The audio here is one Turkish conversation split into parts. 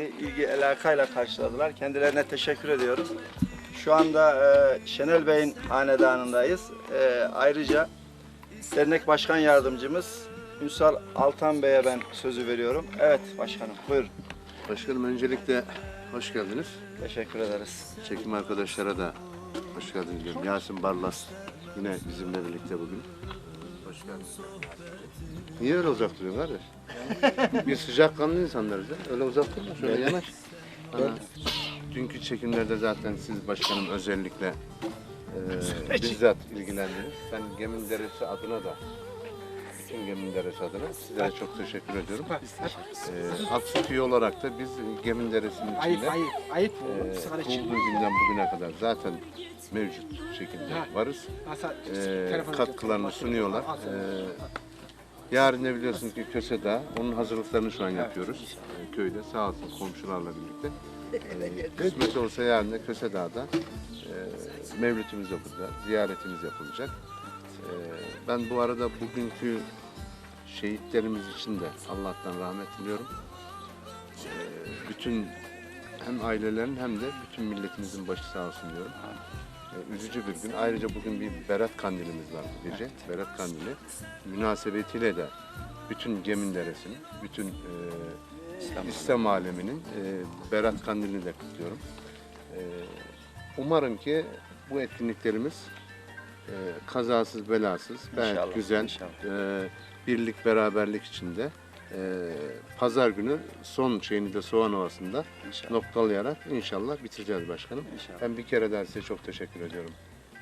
gerekli ilgi alakayla karşıladılar. Kendilerine teşekkür ediyoruz. Şu anda e, Şenel Bey'in hanedanındayız. E, ayrıca dernek başkan yardımcımız Ünsal Altan Bey'e ben sözü veriyorum. Evet başkanım buyurun. Başkanım öncelikle hoş geldiniz. Teşekkür ederiz. Çekim arkadaşlara da hoş geldiniz diyorum. Yasin Barlas yine bizimle birlikte bugün. Hoş geldiniz. Niye öyle uzak duruyorsun kardeş? Biz sıcakkanlı insanlarız ya. Öyle uzak durma. Şöyle yanaş. Ana, Dünkü çekimlerde zaten siz başkanım özellikle e, bizzat ilgilendiniz. Ben Gemin Deresi adına da bütün Gemin Deresi adına sizlere çok teşekkür ediyorum. E, Aksu üye olarak da biz Gemin Deresi'nin Ayıp içinde ayıp ayıp ee, bu sigara kurulduğu için. günden bugüne kadar zaten mevcut şekilde varız. Telefon- katkılarını sunuyorlar. Ee, yarın da biliyorsunuz ki Köse'de onun hazırlıklarını şu an yapıyoruz. Ee, köyde sağ olsun komşularla birlikte. Ee, kısmet olsa yarın da Kösedağ'da e, mevlütümüz yapılacak, ziyaretimiz yapılacak. Ee, ben bu arada bugünkü şehitlerimiz için de Allah'tan rahmet diliyorum. Ee, bütün hem ailelerin hem de bütün milletimizin başı sağ olsun diyorum. Ee, üzücü bir gün. Ayrıca bugün bir Berat Kandilimiz var gece. Berat Kandili. Münasebetiyle de bütün Gemin Deresi'nin, bütün e, İslam, aleminin e, Berat Kandilini de kutluyorum. E, umarım ki bu etkinliklerimiz e, kazasız belasız, gayet İnşallah, güzel, inşallah. e, birlik beraberlik içinde e, pazar günü son şeyini de Soğan Ovası'nda İnşallah. noktalayarak inşallah bitireceğiz başkanım. İnşallah. Ben bir kere daha size çok teşekkür ediyorum.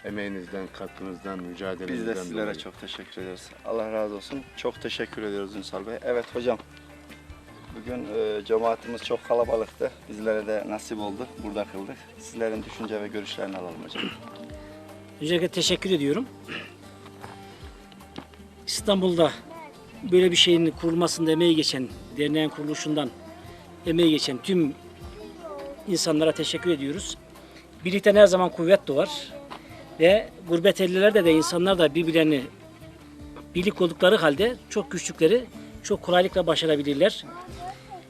Emeğinizden, katkınızdan, mücadelenizden Biz de sizlere dolayı. çok teşekkür ederiz. Allah razı olsun. Çok teşekkür ediyoruz Ünsal Bey. Evet hocam. Bugün e, cemaatimiz çok kalabalıktı. Bizlere de nasip oldu. Burada kıldık. Sizlerin düşünce ve görüşlerini alalım hocam. Öncelikle teşekkür ediyorum. İstanbul'da böyle bir şeyin kurulmasında emeği geçen, derneğin kuruluşundan emeği geçen tüm insanlara teşekkür ediyoruz. Birlikten her zaman kuvvet doğar. Ve gurbet ellerde de insanlar da birbirlerini birlik oldukları halde çok güçlükleri çok kolaylıkla başarabilirler.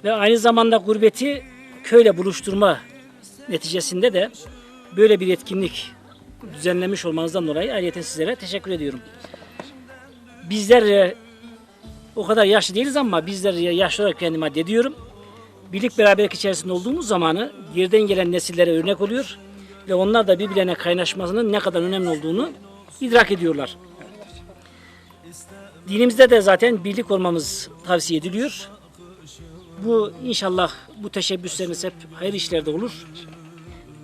Ve aynı zamanda gurbeti köyle buluşturma neticesinde de böyle bir etkinlik düzenlemiş olmanızdan dolayı ayrıca sizlere teşekkür ediyorum. Bizler e, o kadar yaşlı değiliz ama bizler yaşlı olarak kendime addediyorum. Birlik beraberlik içerisinde olduğumuz zamanı geriden gelen nesillere örnek oluyor ve onlar da birbirlerine kaynaşmasının ne kadar önemli olduğunu idrak ediyorlar. Dinimizde de zaten birlik olmamız tavsiye ediliyor. Bu inşallah bu teşebbüsleriniz hep hayır işlerde olur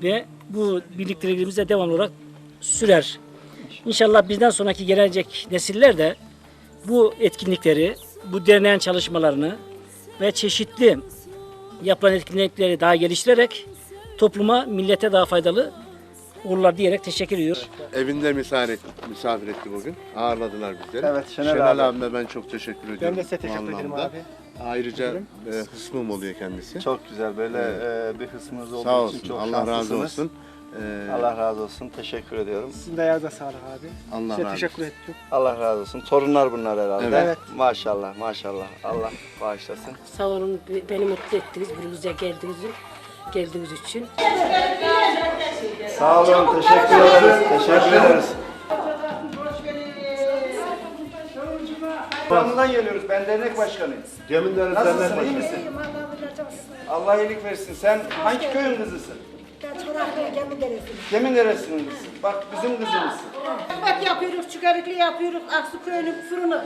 ve bu birlikteliğimiz de devamlı olarak sürer. İnşallah bizden sonraki gelecek nesiller de bu etkinlikleri, bu derneğin çalışmalarını ve çeşitli yapılan etkinlikleri daha geliştirerek topluma, millete daha faydalı olurlar diyerek teşekkür ediyorum. Evinde misafir, misafir etti bugün. Ağırladılar bizleri. Evet, Şenel Şenel, abi. abime ben çok teşekkür ediyorum. Ben de size teşekkür ederim abi. Ayrıca e, hısmım oluyor kendisi. Çok güzel böyle e, bir hısmınız olduğu Sağ için olsun. çok Allah razı olsun. Ee, Allah razı olsun. Teşekkür ediyorum. Sizin de ayağınıza sağlık abi. Allah Size razı teşekkür olsun. ettim. Allah razı olsun. Torunlar bunlar herhalde. Evet. Maşallah, maşallah. Allah bağışlasın. Sağ olun be- beni mutlu ettiniz burumuza geldiğiniz geldiğiniz için. Sağ olun. Teşekkür ederiz. Teşekkür ederiz. Van'dan geliyoruz. Ben dernek başkanıyım. Gemin Deresi Nasılsın? Dernek iyi Başkanı. misin? Allah iyilik versin. Sen hangi köyün kızısın? Gemin neresinin kızısın? Bak bizim kızımızsın. Ekmek yapıyoruz, çıkarıklı yapıyoruz, Aksu köyünün fırını.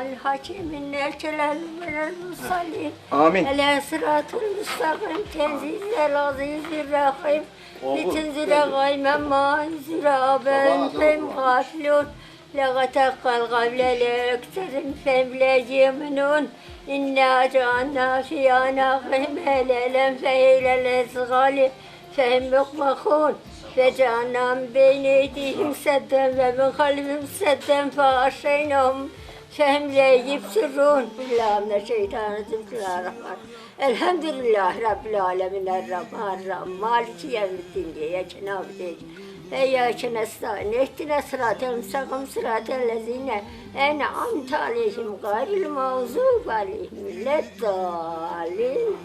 الحكيم إنك من المصلين. آمين. على صراط المستقيم. تعزيز العزيز الرحيم. لتنزل غيما ما أنزل آبائهم غافلون القبل لا لأكثر فهم لا يمنون إنا جعلنا في أعناقهم هلالا فهي إلى الأسغال فهم مقمخون Ve canan beyni edihim sedden ve ben kalbim sedden fe aşeynam fehmleyip sırrun. Bismillahirrahmanirrahim. Şeytanizim. Bismillahirrahmanirrahim. Elhamdülillah Rabbil Alemin. Errahman Rahim. Maliki yevmiddin diye. Yekin abdeyim. Eyyâke nesta'in ehdine sıratel müstakim sıratel lezine ene amte aleyhim gayril mağzub aleyhim leddalin.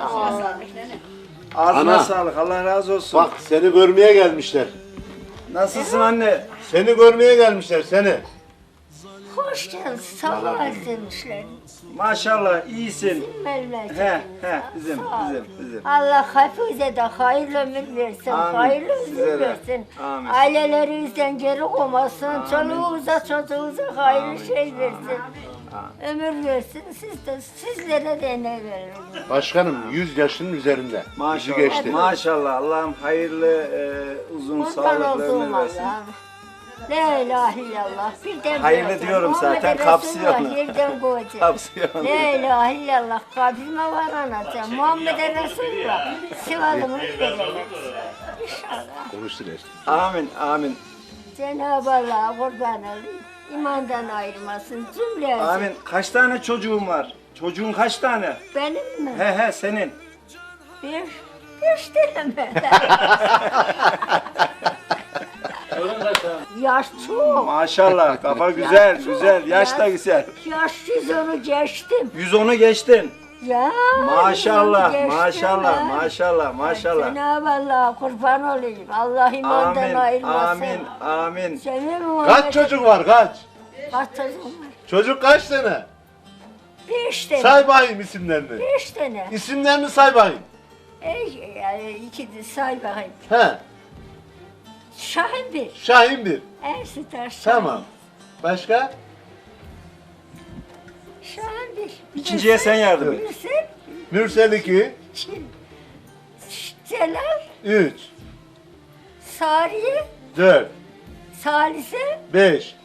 Amin. Ağzına Ana. sağlık. Allah razı olsun. Bak seni görmeye gelmişler. Nasılsın anne? Seni görmeye gelmişler seni. Hoş geldin. Sağ olasın demişler. Maşallah iyisin. Bizim memleketim He he bizim bizim bizim. Allah hepinize de hayırlı ömür versin, Amin. hayırlı ömür versin. Amin. Ailelerinizden geri olmasın, çoluğunuza çocuğunuza hayırlı şey versin. Ömür versin, siz de, sizlere de ne verir. Başkanım 100 yaşının üzerinde. Bizi Maşallah. geçti. Maşallah. Allah'ım hayırlı e, uzun Kurban sağlıklı olduğum ömür versin. Allah'ım. La ilahe illallah. Bir de Hayırlı bırakın. diyorum Muhammed zaten, Resulullah kapsıyor onu. Yerden koyacak. Kapsıyor onu. La ilahe illallah. Kabrime var anacığım. Muhammed Resulullah. Sivalımı verecek. İnşallah. Konuştu resmi. Amin amin. Cenab-ı Allah kurban olayım. İmandan ayırmasın cümlesi. Amin. Kaç tane çocuğun var? Çocuğun kaç tane? Benim mi? He he senin. Bir, beş tane mi? Yaş çok. Maşallah. Kafa güzel güzel. Yaş da güzel. Yaş yüz onu geçtim. 110'u geçtin. Ya. Maşallah, geçtim maşallah, ben. maşallah, maşallah. Cenab-ı Allah kurban olayım. Allah imandan Amin, ayırmasın. amin, amin. Senin Kaç çocuk var kaç? Kaç çocuk var? Çocuk kaç tane? Beş tane. Say bakayım isimlerini. Beş tane. İsimlerini say bakayım. Ey, yani iki de say bakayım. He. Şahin bir. Şahin bir. Ersin Şahin. Tamam. Başka? De İkinciye sen yardım et. Bilirsin. Mürsel 2, Çin. Celal. 3, Sariye. 4, Salise. 5.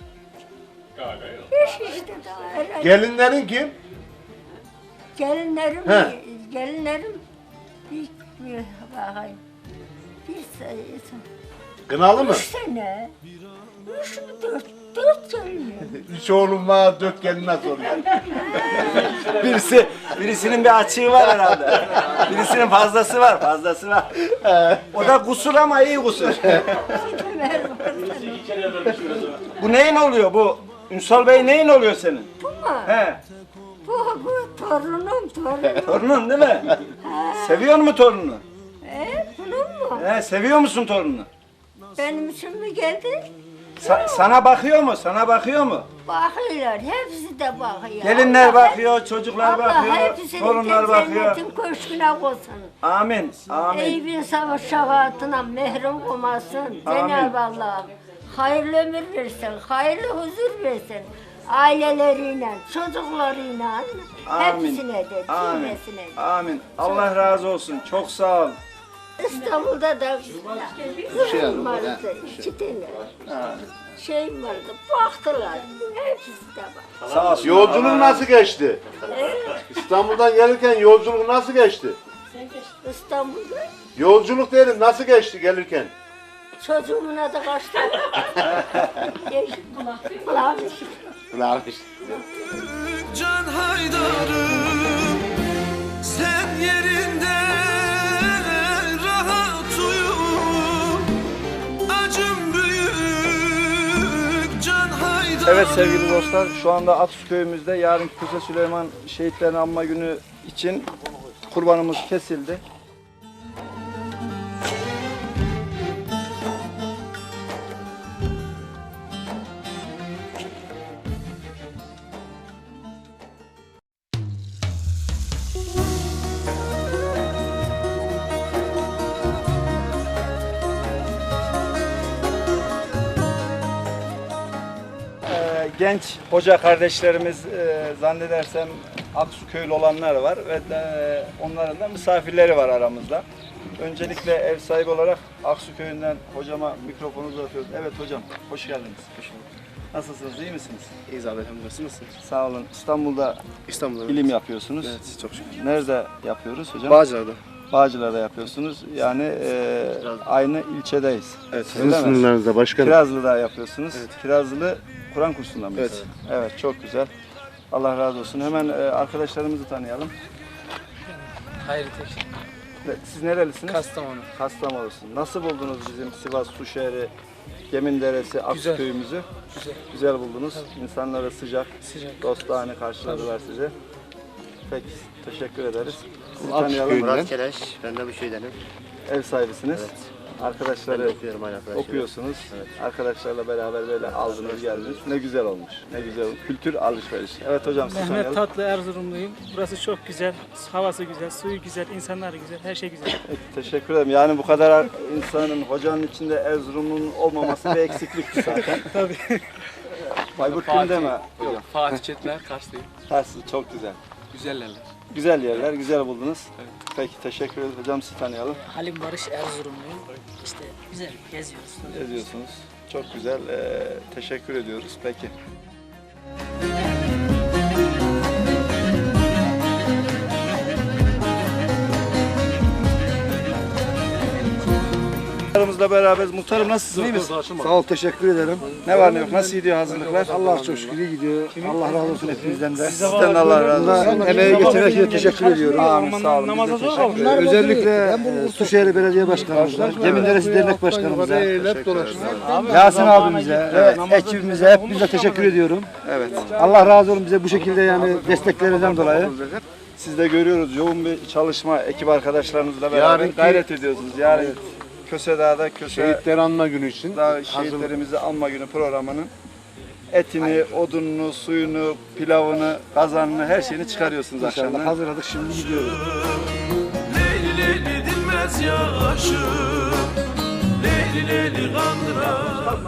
Beş işte daha. herhalde. Gelinlerin kim? Gelinlerim, He. gelinlerim bir, bir bakayım. Bir sayısın. Kınalı mı? Üç sene. Üç mü dört? Dört gelin. 3 oğlum var, 4 gelin nasıl oluyor? Birisi, birisinin bir açığı var herhalde. Birisinin fazlası var, fazlası var. O da kusur ama iyi kusur. bu neyin oluyor bu? Ünsal Bey neyin oluyor senin? Bu mu? He, Bu, bu torunum, torunum. torunun değil mi? Seviyor mu torununu? e, bunun mu? He, seviyor musun torununu? Benim için mi geldi? Sa- sana bakıyor mu? Sana bakıyor mu? Bakıyorlar, hepsi de bakıyor. Gelinler Allah bakıyor, çocuklar Allah bakıyor, hepsini torunlar de bakıyor. cennetin köşküne koysun. Amin, amin. Ey bin savaş şefaatine mehrum olmasın. Cenab-ı Allah hayırlı ömür versin, hayırlı huzur versin. Aileleriyle, çocuklarıyla, Amin. hepsine de, Amin. cümlesine de. Amin. Allah razı olsun. Çok sağ ol. İstanbul'da da kızım vardı, iki tane. Şey vardı, baktılar, hepsi de bak. Sağ olsun. Yolculuğun nasıl geçti? İstanbul'dan gelirken yolculuk nasıl geçti? İstanbul'da Yolculuk derim nasıl geçti gelirken? çocuğumun adı kaçtı. Geçti. Kulağım Can Haydar'ım Evet sevgili dostlar şu anda Aksu köyümüzde yarın Kuse Süleyman şehitlerini anma günü için kurbanımız kesildi. Genç hoca kardeşlerimiz e, zannedersem Aksu köylü olanlar var ve de, onların da misafirleri var aramızda. Öncelikle ev sahibi olarak Aksu köyünden hocama mikrofonu uzatıyoruz. Evet hocam, hoş geldiniz. Nasılsınız, iyi misiniz? İyiyiz abi elhamdülillah. Nasılsınız? Sağ olun. İstanbul'da İstanbul'da. ilim yapıyorsunuz. Evet çok şükür. Nerede yapıyoruz hocam? Bağcılar'da. Bağcılar'da yapıyorsunuz. Yani e, aynı ilçedeyiz. Evet. Sizin Öyle mi? sınırlarınızda başkanım. Kirazlı'da yapıyorsunuz. Evet. Kirazlı Kur'an kursunda mıyız? Evet. Evet, çok güzel. Allah razı olsun. Hemen e, arkadaşlarımızı tanıyalım. Hayır tek Ve Siz nerelisiniz? Kastamonu. Kastamonu'sun. Nasıl buldunuz bizim Sivas Suşehri, Gemin Deresi, Aksu Güzel. köyümüzü? Güzel. Güzel buldunuz. İnsanlara sıcak, Sıcak. dostane karşıladılar sizi. Peki, teşekkür ederiz. Sizi Aksu tanıyalım. köyünden. Murat Keleş. Ben de bu şeydenim. Ev sahibisiniz. Evet. Arkadaşları Ben de okuyorum aynı arkadaşlar. okuyorsunuz. Arkadaşlarla beraber böyle aldınız geldiniz. Ne güzel olmuş. Ne güzel. Kültür alışverişi. Evet hocam siz Mehmet tanıyalım. Tatlı Erzurumluyum. Burası çok güzel. Havası güzel, suyu güzel, insanları güzel, her şey güzel. Teşekkür ederim. Yani bu kadar insanın hocanın içinde Erzurum'un olmaması bir eksiklikti zaten. Tabii. Bayburt Köyü'nde mi? Hocam. Fatih Çetler Karslıyım. Tersi çok güzel. Güzel yerler. Güzel yerler, güzel buldunuz. Peki teşekkür ederim. Hocam sizi tanıyalım. Halim Barış Erzurumluyum. İşte güzel geziyoruz. Ne diyorsunuz? Çok güzel. Ee, teşekkür ediyoruz. Peki. Muhtarımızla beraberiz. Muhtarım nasılsın? iyi misin? Sağ ol, teşekkür ederim. Ne var ne yok? Nasıl gidiyor hazırlıklar? Allah çok şükür iyi gidiyor. Allah razı olsun hepinizden de. Sizden de Allah razı olsun. Burada emeği geçen herkese teşekkür ediyorum. Amin sağ olun. De teşekkür ederiz. Özellikle e, Suşehri Belediye Başkanımıza, Geminderesi Dernek Başkanımıza, Yasin abimize ve ekibimize hepinize teşekkür ediyorum. Evet. Allah razı olsun bize bu şekilde yani desteklerinden dolayı. Siz de görüyoruz yoğun bir çalışma ekip arkadaşlarınızla beraber Yarınki- gayret ediyorsunuz. Yarın Köse Dağ'da Köse Şehitleri anma günü için Dağ şehitlerimizi anma günü programının etini, odununu, suyunu, pilavını, kazanını her şeyini çıkarıyorsunuz akşamdan. hazırladık şimdi gidiyoruz. Leyli leyli dinmez yaşım Leyli leyli kandıra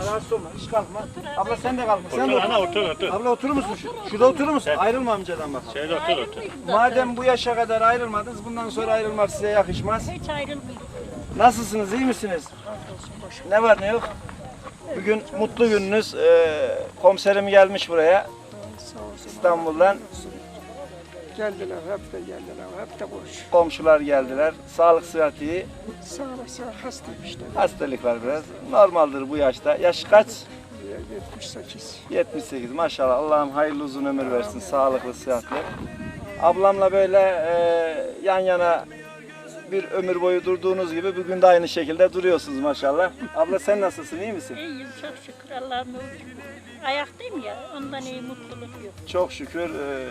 Rahatsız olma, hiç kalkma. Abla sen de kalkma. Sen de otur. Abla oturur musun? Şu- Şurada oturur musun? Ayrılma amcadan bak. Şöyle otur otur. Madem bu yaşa kadar ayrılmadınız, bundan sonra ayrılmak size yakışmaz. Hiç ayrılmıyor. Nasılsınız, iyi misiniz? Ne var ne yok? Bugün mutlu gününüz. Ee, komiserim gelmiş buraya. İstanbul'dan. Geldiler, hep de geldiler, hep de koş. Komşular geldiler. Sağlık sıhhat iyi. Sağ olasın, hastayım işte. Hastalık var biraz. Normaldir bu yaşta. Yaş kaç? 78. 78 maşallah. Allah'ım hayırlı uzun ömür versin. Sağlıklı, sıhhatli. Ablamla böyle e, yan yana bir ömür boyu durduğunuz gibi bugün de aynı şekilde duruyorsunuz maşallah. Abla sen nasılsın? iyi misin? İyiyim çok şükür Allah'ım. Ayaktayım ya ondan iyi mutluluk yok. Çok şükür. e,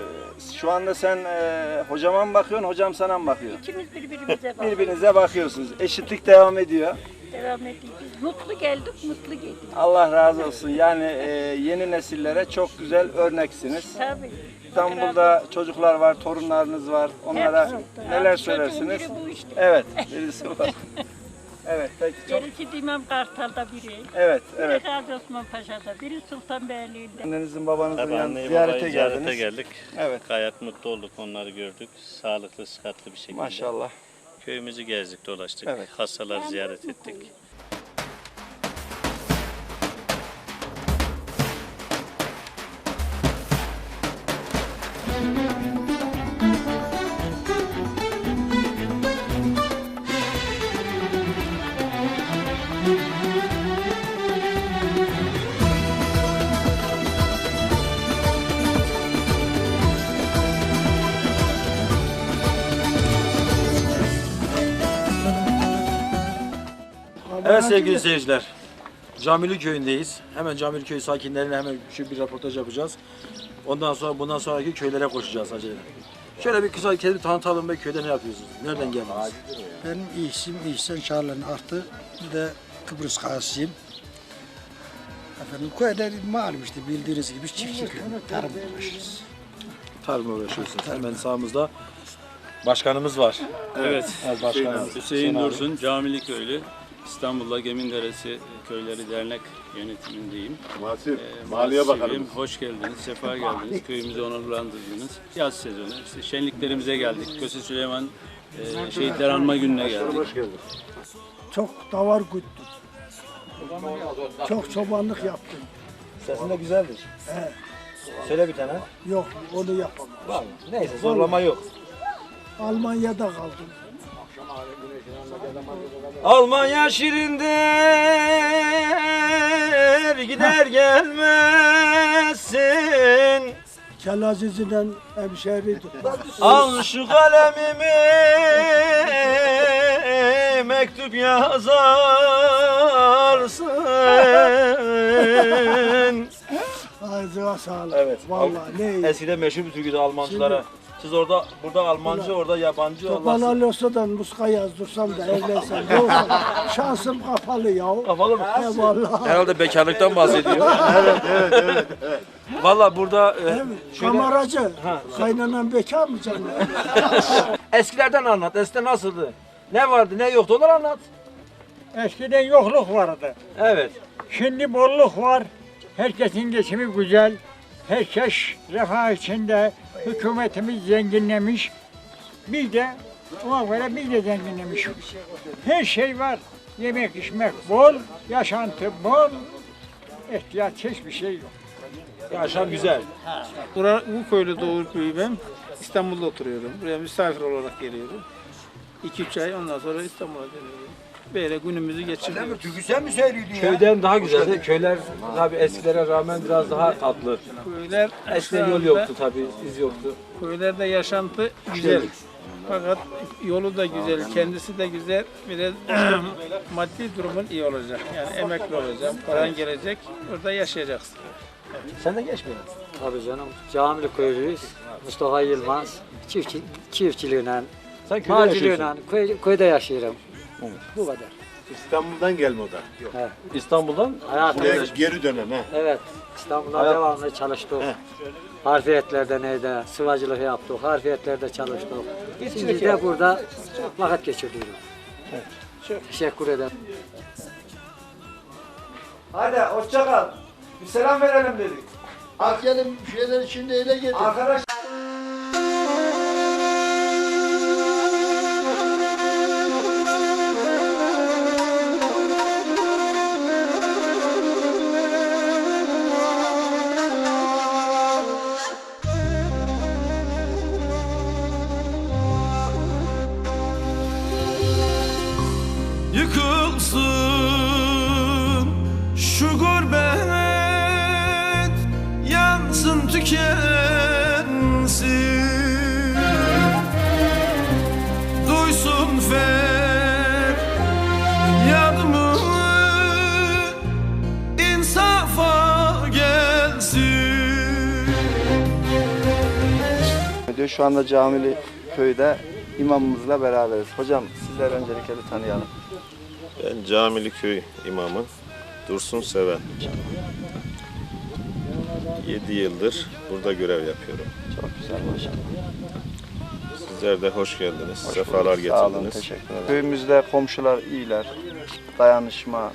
şu anda sen e, hocama mı bakıyorsun, hocam sana mı bakıyor? İkimiz birbirimize bak. Birbirinize bakıyorsunuz. Eşitlik devam ediyor. Devam ediyoruz. Mutlu geldik, mutlu geldik. Allah razı olsun. Yani e, yeni nesillere çok güzel örneksiniz. Tabii. İstanbul'da çocuklar var, torunlarınız var. Onlara Hepsi. neler çocuğun söylersiniz? biri bu işte. Evet, birisi var. Evet, peki çok. Gerisi Dimam Kartal'da biri. Evet, Biri evet. Gazi Osman Paşa'da, biri Sultanbeyli'de. Annenizin babanızın Tabii yanına anneyi ziyarete babayı geldiniz. ziyarete geldik. Evet, Gayet mutlu olduk onları gördük. Sağlıklı, sıhhatli bir şekilde. maşallah. Köyümüzü gezdik, dolaştık. Evet. Hastaları ziyaret ettik. Evet sevgili seyirciler. Camili köyündeyiz. Hemen Camili köy sakinlerine hemen şu bir röportaj yapacağız. Ondan sonra bundan sonraki köylere koşacağız acele. Şöyle bir kısa kendini tanıtalım ve köyde ne yapıyorsunuz? Nereden geldiniz? Benim isim İhsan Çağlayan Artı. Bir de Kıbrıs Kasiyim. Efendim köyde malum işte bildiğiniz gibi çiftçi köyü. Tarım uğraşırız. Tarımla uğraşıyorsunuz. Hemen sağımızda başkanımız var. Evet. Evet başkanımız. Hüseyin. Dursun, Camili Köylü. İstanbul'da Geminderesi Köyleri Dernek yönetimindeyim. Masif, Ee, Maliye. Bakanımız. Hoş geldiniz, sefa geldiniz. Köyümüzü onurlandırdınız. Yaz sezonu, işte şenliklerimize geldik. Köse Süleyman e, Şehitler Anma Günü'ne geldik. Hoş geldin. Çok davar güttüm. Çok çobanlık yaptım. Sesin de güzeldir. He. Söyle bir tane. Yok onu yapamam. Vallahi. Neyse zorlama yok. Almanya'da kaldım. Almanya şirindir gider gelmezsin. Kelaziz'den hemşehri Al şu kalemimi mektup yazarsın. Ağzına sağlık. Evet. Vallahi ne iyi. Eskiden meşhur bir türküydü Almancılara. Siz orada burada Almancı orada yabancı olsa da muska yazdırsam da evlensem. Yoksa şansım kapalı ya. Kapalı mı? He vallahi. Herhalde bekarlıktan bahsediyor. Evet, evet, evet. evet. Valla burada e, Değil mi? Kameracı. Kaynanan bekar mı canım? eskilerden anlat. Eskiden nasıldı? Ne vardı ne yoktu onları anlat. Eskiden yokluk vardı. Evet. Şimdi bolluk var. Herkesin geçimi güzel. Herkes refah içinde. Hükümetimiz zenginlemiş. Biz de ona göre biz de zenginlemiş. Her şey var. Yemek içmek bol, yaşantı bol. İhtiyaç hiçbir şey yok. Yaşam güzel. Bura, bu köyde doğup büyümem. İstanbul'da oturuyorum. Buraya misafir olarak geliyorum. 2-3 ay ondan sonra İstanbul'a dönüyorum. Böyle günümüzü geçiriyoruz. Köyden daha güzeldi. Köyler tabii eskilere rağmen biraz daha tatlı. Köyler Eskiden yol yoktu tabii, iz yoktu. Köylerde yaşantı güzel. Fakat yolu da güzel, kendisi de güzel. Biraz maddi durumun iyi olacak. Yani emekli olacağım, paran gelecek, orada yaşayacaksın. Sen de geçmiyor. Tabii canım. Camili köylüyüz. Mustafa Yılmaz. Çiftçi, çiftçiliğine, Sen köyde yaşıyorsun. köy, köyde yaşıyorum. Bu kadar. İstanbul'dan gelme o da. He. İstanbul'dan Hayatım, Buraya geri dönen ha. evet. İstanbul'da Hayat- devamlı çalıştık. Harfiyetlerde neydi, sıvacılık yaptık, harfiyetlerde çalıştık. Şimdi de burada vakit geçiriyorum. Teşekkür ederim. Hadi hoşça kal. Bir selam verelim dedik. Bak gelin şeyler içinde ele gelin. Arkadaş Şu anda Camili köyde imamımızla beraberiz. Hocam sizler öncelikle bir tanıyalım. Ben Camili Köy imamı Dursun Seven. 7 yıldır burada görev yapıyorum. Çok güzel maşallah. Sizler de hoş geldiniz. Hoş Sefalar bulduk. Sağ olun, getirdiniz. teşekkür ederim. Köyümüzde komşular iyiler. Dayanışma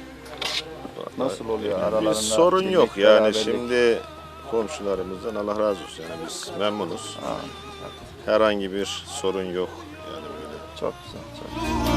nasıl oluyor aralarında? Bir sorun yok yani şimdi komşularımızdan Allah razı olsun yani biz memnunuz. Ha, Herhangi bir sorun yok yani böyle. çok güzel. Çok güzel.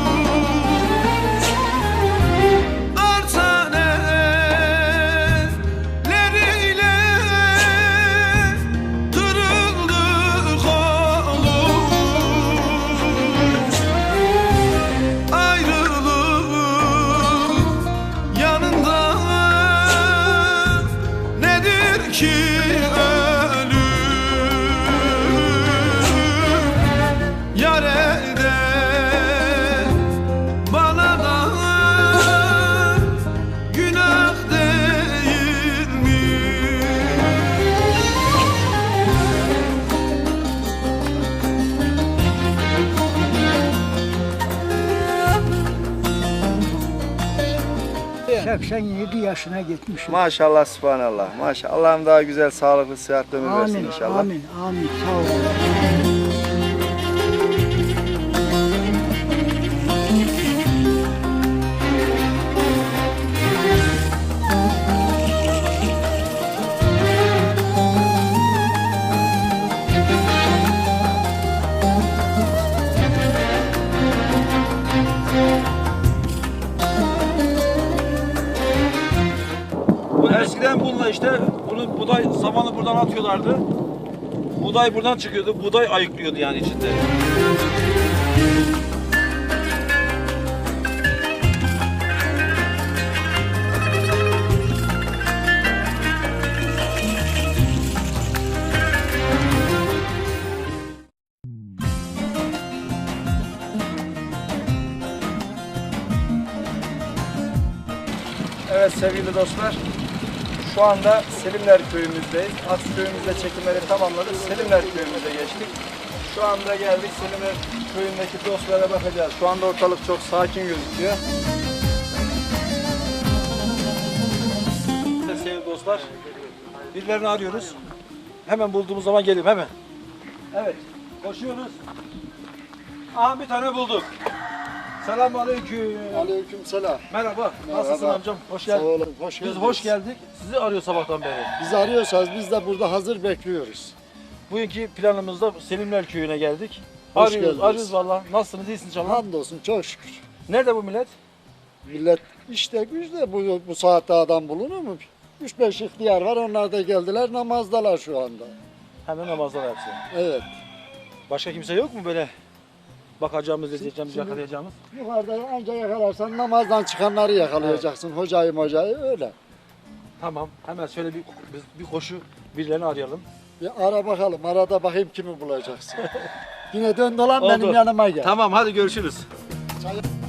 87 yaşına gitmişim. Maşallah subhanallah. Maşallah. Allah'ım daha güzel, sağlıklı, sıhhatli ömür versin inşallah. amin, amin. Sağ olun. Atıyorlardı. Buğday buradan çıkıyordu. Buğday ayıklıyordu yani içinde. Evet sevgili dostlar, şu anda Selimler köyümüzdeyiz. Aks köyümüzde çekimleri tamamladık. Selimler köyümüze geçtik. Şu anda geldik Selimler köyündeki dostlara bakacağız. Şu anda ortalık çok sakin gözüküyor. Sevgili dostlar, birilerini arıyoruz. Hemen bulduğumuz zaman geliyorum hemen. Evet, koşuyoruz. Aha bir tane bulduk. Selamun aleyküm. Aleyküm selam. Merhaba, nasılsın Merhaba. amcam? Hoş Sağ geldin. olun, hoş Biz geldiniz. hoş geldik. Sizi arıyor sabahtan beri. Bizi arıyorsanız biz de burada hazır bekliyoruz. Bugünkü planımızda Selimler Köyü'ne geldik. Hoş arıyoruz, geldiniz. arıyoruz valla. Nasılsınız, iyisiniz inşallah? Hamdolsun çok şükür. Nerede bu millet? Millet işte güçte bu, bu saatte adam bulunur mu? 3-5 ihtiyar var onlar da geldiler namazdalar şu anda. Hemen namazlar hepsi. Evet. Başka kimse yok mu böyle bakacağımız, izleyeceğimiz, Şimdi- yakalayacağımız? Yukarıda anca yakalarsan namazdan çıkanları yakalayacaksın. Hocayı mocayı öyle. Tamam. Hemen şöyle bir, biz bir koşu birilerini arayalım. Bir ara bakalım. Arada bakayım kimi bulacaksın. Yine dön dolan Oldu. benim yanıma gel. Tamam hadi görüşürüz. Kokuyu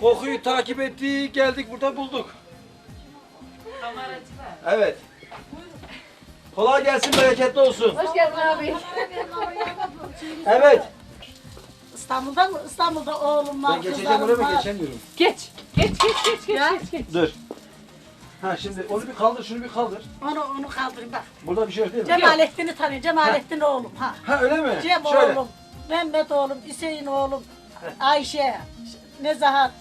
Kokuyu takip ettik, geldik burada bulduk. Evet. Kolay gelsin, bereketli olsun. Hoş geldin abi. Evet. İstanbul'da mı? İstanbul'da oğlum var, Ben geçeceğim oraya kızlarım mı var. geçemiyorum. Geç. Geç geç geç geç. geç, geç. Dur. Ha şimdi onu bir kaldır, şunu bir kaldır. Onu onu kaldırayım bak. Burada bir şey yok değil mi? Cemalettin'i tanıyor. Cemalettin oğlum ha. Ha öyle mi? Cem Şöyle. oğlum, Mehmet oğlum, Hüseyin oğlum, Ayşe, neza hafi